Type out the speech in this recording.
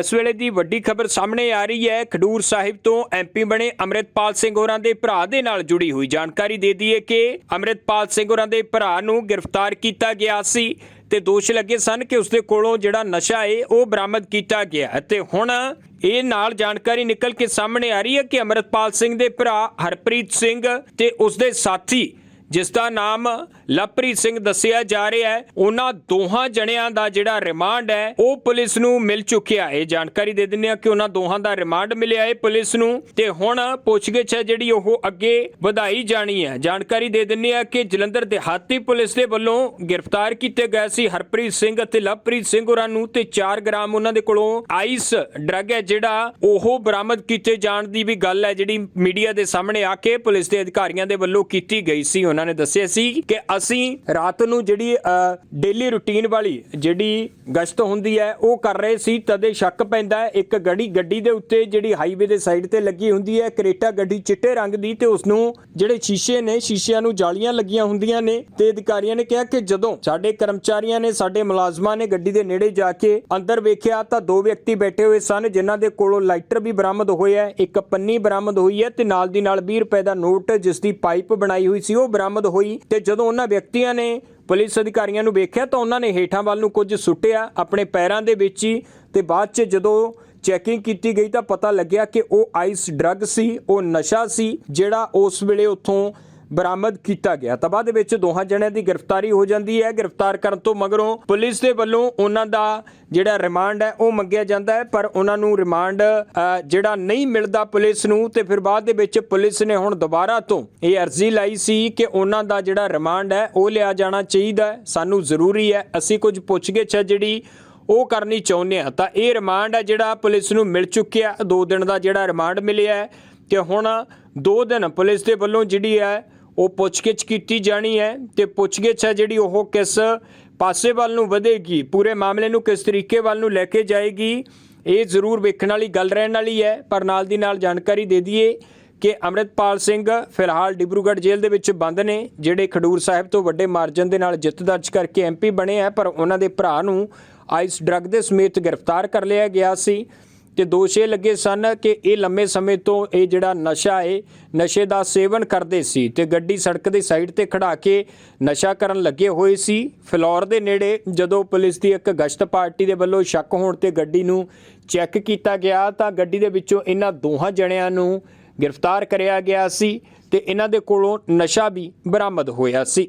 ਇਸ ਵੇਲੇ ਦੀ ਵੱਡੀ ਖਬਰ ਸਾਹਮਣੇ ਆ ਰਹੀ ਹੈ। ਖਡੂਰ ਸਾਹਿਬ ਤੋਂ ਐਮਪੀ ਬਣੇ ਅੰਮ੍ਰਿਤਪਾਲ ਸਿੰਘ ਹੋਰਾਂ ਦੇ ਭਰਾ ਦੇ ਨਾਲ ਜੁੜੀ ਹੋਈ ਜਾਣਕਾਰੀ ਦੇ ਦਈਏ ਕਿ ਅੰਮ੍ਰਿਤਪਾਲ ਸਿੰਘ ਹੋਰਾਂ ਦੇ ਭਰਾ ਨੂੰ ਗ੍ਰਿਫਤਾਰ ਕੀਤਾ ਗਿਆ ਸੀ ਤੇ ਦੋਸ਼ ਲੱਗੇ ਸਨ ਕਿ ਉਸਦੇ ਕੋਲੋਂ ਜਿਹੜਾ ਨਸ਼ਾ ਏ, ਉਹ ਬਰਾਮਦ ਕੀਤਾ ਗਿਆ ਤੇ ਹੁਣ ਇਹ ਨਾਲ ਜਾਣਕਾਰੀ ਨਿਕਲ ਕੇ ਸਾਹਮਣੇ ਆ ਰਹੀ ਹੈ ਕਿ ਅੰਮ੍ਰਿਤਪਾਲ ਸਿੰਘ ਦੇ ਭਰਾ ਹਰਪ੍ਰੀਤ ਸਿੰਘ ਤੇ ਉਸਦੇ ਸਾਥੀ ਜਿਸ ਦਾ ਨਾਮ ਲਵਪ੍ਰੀਤ ਸਿੰਘ ਦੱਸਿਆ ਜਾ ਰਿਹਾ ਹੈ। ਉਹਨਾਂ ਦੋਹਾਂ ਜਣਿਆਂ ਦਾ ਜਿਹੜਾ ਰਿਮਾਂਡ ਹੈ, ਉਹ ਪੁਲਿਸ ਨੂੰ ਮਿਲ ਚੁੱਕਿਆ। ਹੈ ਜਾਣਕਾਰੀ ਦੇ ਦਿੰਦੇ ਆ ਕਿ ਉਹਨਾਂ ਦੋਹਾਂ ਦਾ ਰਿਮਾਂਡ ਮਿਲਿਆ ਹੈ ਪੁਲਿਸ ਨੂੰ। ਤੇ ਹੁਣ ਪੁੱਛਗਿੱਛ ਹੈ ਜਿਹੜੀ ਉਹ ਅੱਗੇ ਵਧਾਈ ਜਾਣੀ ਹੈ। ਜਾਣਕਾਰੀ ਦੇ ਦਿੰਦੇ ਆ ਕਿ ਜਲੰਧਰ ਦਿਹਾਤੀ ਪੁਲਿਸ ਦੇ ਵੱਲੋਂ ਗ੍ਰਿਫਤਾਰ ਕੀਤੇ ਗਏ ਸੀ ਹਰਪ੍ਰੀਤ ਸਿੰਘ ਅਤੇ ਲਵਪ੍ਰੀਤ ਸਿੰਘ ਹੋਰਾਂ ਨੂੰ ਤੇ 4 ਗ੍ਰਾਮ ਉਹਨਾਂ ਦੇ ਕੋਲੋਂ ਆਈਸ ਡਰੱਗ ਹੈ ਜਿਹੜਾ ਉਹ ਬਰਾਮਦ ਕੀਤੇ ਜਾਣ ਦੀ ਵੀ ਗੱਲ ਹੈ, ਜਿਹੜੀ ਮੀਡੀਆ ਦੇ ਸਾਹਮਣੇ ਆ ਕੇ ਪੁਲਿਸ ਦੇ ਅਧਿਕਾਰੀਆਂ ਦੇ ਵੱਲੋਂ ਕੀਤੀ ਗਈ ਸੀ ਉਹਨਾਂ ਨੇ ਦੱਸਿਆ ਸੀ ਕਿ ਅਸੀਂ ਰਾਤ ਨੂੰ ਜਿਹੜੀ ਡੇਲੀ ਰੁਟੀਨ ਵਾਲੀ ਜਿਹੜੀ ਗਸ਼ਤ ਹੁੰਦੀ ਹੈ, ਉਹ ਕਰ ਰਹੇ ਸੀ, ਤਦੇ ਸ਼ੱਕ ਪੈਂਦਾ ਇੱਕ ਗੱਡੀ ਗੱਡੀ ਦੇ ਉੱਤੇ ਜਿਹੜੀ ਹਾਈਵੇ ਦੇ ਸਾਈਡ ਤੇ ਲੱਗੀ ਹੁੰਦੀ ਹੈ, ਕਰੇਟਾ ਗੱਡੀ ਚਿੱਟੇ ਰੰਗ ਦੀ ਤੇ ਉਸ ਨੂੰ ਜਿਹੜੇ ਸ਼ੀਸ਼ੇ ਨੇ, ਸ਼ੀਸ਼ਿਆਂ ਨੂੰ ਜਾਲੀਆਂ ਲੱਗੀਆਂ ਹੁੰਦੀਆਂ ਨੇ ਤੇ ਅਧਿਕਾਰੀਆਂ ਨੇ ਕਿਹਾ ਕਿ ਜਦੋਂ ਸਾਡੇ ਕਰਮਚਾਰੀਆਂ ਨੇ, ਸਾਡੇ ਮੁਲਾਜ਼ਮਾਂ ਨੇ ਗੱਡੀ ਦੇ ਨੇੜੇ ਜਾ ਕੇ ਅੰਦਰ ਵੇਖਿਆ, ਤਾਂ ਦੋ ਵਿਅਕਤੀ ਬੈਠੇ ਹੋਏ ਸਨ, ਜਿਨ੍ਹਾਂ ਦੇ ਕੋਲੋਂ ਲਾਈਟਰ ਵੀ ਬਰਾਮਦ ਹੋਇਆ ਹੈ, ਇੱਕ ਪੰਨੀ ਬਰਾਮਦ ਹੋਈ ਹੈ ਤੇ ਨਾਲ ਦੀ ਨਾਲ 20 ਰੁਪਏ ਦਾ ਨੋਟ ਜਿਸ ਦੀ ਪਾਈਪ ਬਣਾਈ ਹੋਈ ਸੀ, ਉਹ ਬਰਾਮਦ ਹੋਈ ਤੇ ਜਦੋਂ ਉਹਨਾਂ ਵਿਅਕਤੀਆਂ ਨੇ ਪੁਲਿਸ ਅਧਿਕਾਰੀਆਂ ਨੂੰ ਵੇਖਿਆ ਤਾਂ ਉਹਨਾਂ ਨੇ ਹੇਠਾਂ ਵੱਲ ਨੂੰ ਕੁਝ ਸੁੱਟਿਆ ਆਪਣੇ ਪੈਰਾਂ ਦੇ ਵਿੱਚ ਹੀ ਤੇ ਬਾਅਦ 'ਚ ਜਦੋਂ ਚੈਕਿੰਗ ਕੀਤੀ ਗਈ ਤਾਂ ਪਤਾ ਲੱਗਿਆ ਕਿ ਉਹ ਆਈਸ ਡਰੱਗ ਸੀ, ਉਹ ਨਸ਼ਾ ਸੀ, ਜਿਹੜਾ ਉਸ ਵੇਲੇ ਉੱਥੋਂ ਬਰਾਮਦ ਕੀਤਾ ਗਿਆ। ਤਾਂ ਬਾਅਦ ਵਿੱਚ ਦੋਹਾਂ ਜਣਿਆਂ ਦੀ ਗ੍ਰਿਫਤਾਰੀ ਹੋ ਜਾਂਦੀ ਹੈ। ਗ੍ਰਿਫਤਾਰ ਕਰਨ ਤੋਂ ਮਗਰੋਂ ਪੁਲਿਸ ਦੇ ਵੱਲੋਂ ਉਹਨਾਂ ਦਾ ਜਿਹੜਾ ਰਿਮਾਂਡ ਹੈ, ਉਹ ਮੰਗਿਆ ਜਾਂਦਾ ਹੈ। ਪਰ ਉਹਨਾਂ ਨੂੰ ਰਿਮਾਂਡ ਜਿਹੜਾ ਨਹੀਂ ਮਿਲਦਾ ਪੁਲਿਸ ਨੂੰ, ਤੇ ਫਿਰ ਬਾਅਦ ਦੇ ਵਿੱਚ ਪੁਲਿਸ ਨੇ ਹੁਣ ਦੁਬਾਰਾ ਤੋਂ ਇਹ ਅਰਜ਼ੀ ਲਾਈ ਸੀ ਕਿ ਉਹਨਾਂ ਦਾ ਜਿਹੜਾ ਰਿਮਾਂਡ ਹੈ, ਉਹ ਲਿਆ ਜਾਣਾ ਚਾਹੀਦਾ ਹੈ। ਸਾਨੂੰ ਜ਼ਰੂਰੀ ਹੈ, ਅਸੀਂ ਕੁਝ ਪੁੱਛਗਿੱਛ ਹੈ ਜਿਹੜੀ ਉਹ ਕਰਨੀ ਚਾਹੁੰਦੇ ਆ ਤਾਂ ਇਹ ਰਿਮਾਂਡ ਹੈ ਜਿਹੜਾ ਪੁਲਿਸ ਨੂੰ ਮਿਲ ਚੁੱਕਿਆ 2 ਦਿਨ ਦਾ ਜਿਹੜਾ ਰਿਮਾਂਡ ਮਿਲਿਆ ਹੈ ਤੇ ਹੁਣ 2 ਦਿਨ ਪੁਲਿਸ ਦੇ ਵੱਲੋਂ ਜਿਹੜੀ ਹੈ ਉਹ ਪੁੱਛਗਿੱਛ ਕੀਤੀ ਜਾਣੀ ਹੈ ਤੇ ਪੁੱਛਗਿੱਛ ਹੈ ਜਿਹੜੀ ਉਹ ਕਿਸ ਪਾਸੇ ਵੱਲ ਨੂੰ ਵਧੇਗੀ, ਪੂਰੇ ਮਾਮਲੇ ਨੂੰ ਕਿਸ ਤਰੀਕੇ ਵੱਲ ਨੂੰ ਲੈ ਕੇ ਜਾਏਗੀ, ਇਹ ਜ਼ਰੂਰ ਵੇਖਣ ਵਾਲੀ ਗੱਲ ਰਹਿਣ ਵਾਲੀ ਹੈ, ਪਰ ਨਾਲ ਦੀ ਨਾਲ ਜਾਣਕਾਰੀ ਦੇ ਦਈਏ ਕਿ ਅੰਮ੍ਰਿਤਪਾਲ ਸਿੰਘ ਫਿਲਹਾਲ ਡਿਬਰੂਗੜ੍ਹ ਜੇਲ੍ਹ ਦੇ ਵਿੱਚ ਬੰਦ ਨੇ, ਜਿਹੜੇ ਖਡੂਰ ਸਾਹਿਬ ਤੋਂ ਵੱਡੇ ਮਾਰਜਨ ਦੇ ਨਾਲ ਜਿੱਤ ਦਰਜ ਕਰਕੇ ਐਮਪੀ ਬਣੇ ਆ, ਪਰ ਉਹਨਾਂ ਦੇ ਭਰਾ ਨੂੰ ਆਈਸ ਡਰੱਗ ਦੇ ਸਮੇਤ ਗ੍ਰਿਫਤਾਰ ਕਰ ਲਿਆ ਗਿਆ ਸੀ। ਤੇ ਦੋਸ਼ ਇਹ ਲੱਗੇ ਸਨ ਕਿ ਇਹ ਲੰਮੇ ਸਮੇਂ ਤੋਂ ਇਹ ਜਿਹੜਾ ਨਸ਼ਾ ਏ, ਨਸ਼ੇ ਦਾ ਸੇਵਨ ਕਰਦੇ ਸੀ ਤੇ ਗੱਡੀ ਸੜਕ ਦੇ ਸਾਈਡ ਤੇ ਖੜਾ ਕੇ ਨਸ਼ਾ ਕਰਨ ਲੱਗੇ ਹੋਏ ਸੀ। ਫਲੋਰ ਦੇ ਨੇੜੇ ਜਦੋਂ ਪੁਲਿਸ ਦੀ ਇੱਕ ਗਸ਼ਤ ਪਾਰਟੀ ਦੇ ਵੱਲੋਂ ਸ਼ੱਕ ਹੋਣ ਤੇ ਗੱਡੀ ਨੂੰ ਚੈੱਕ ਕੀਤਾ ਗਿਆ ਤਾਂ ਗੱਡੀ ਦੇ ਵਿੱਚੋਂ ਇਹਨਾਂ ਦੋਹਾਂ ਜਣਿਆਂ ਨੂੰ ਗ੍ਰਿਫਤਾਰ ਕਰਿਆ ਗਿਆ ਸੀ ਤੇ ਇਹਨਾਂ ਦੇ ਕੋਲੋਂ ਨਸ਼ਾ ਵੀ ਬਰਾਮਦ ਹੋਇਆ ਸੀ।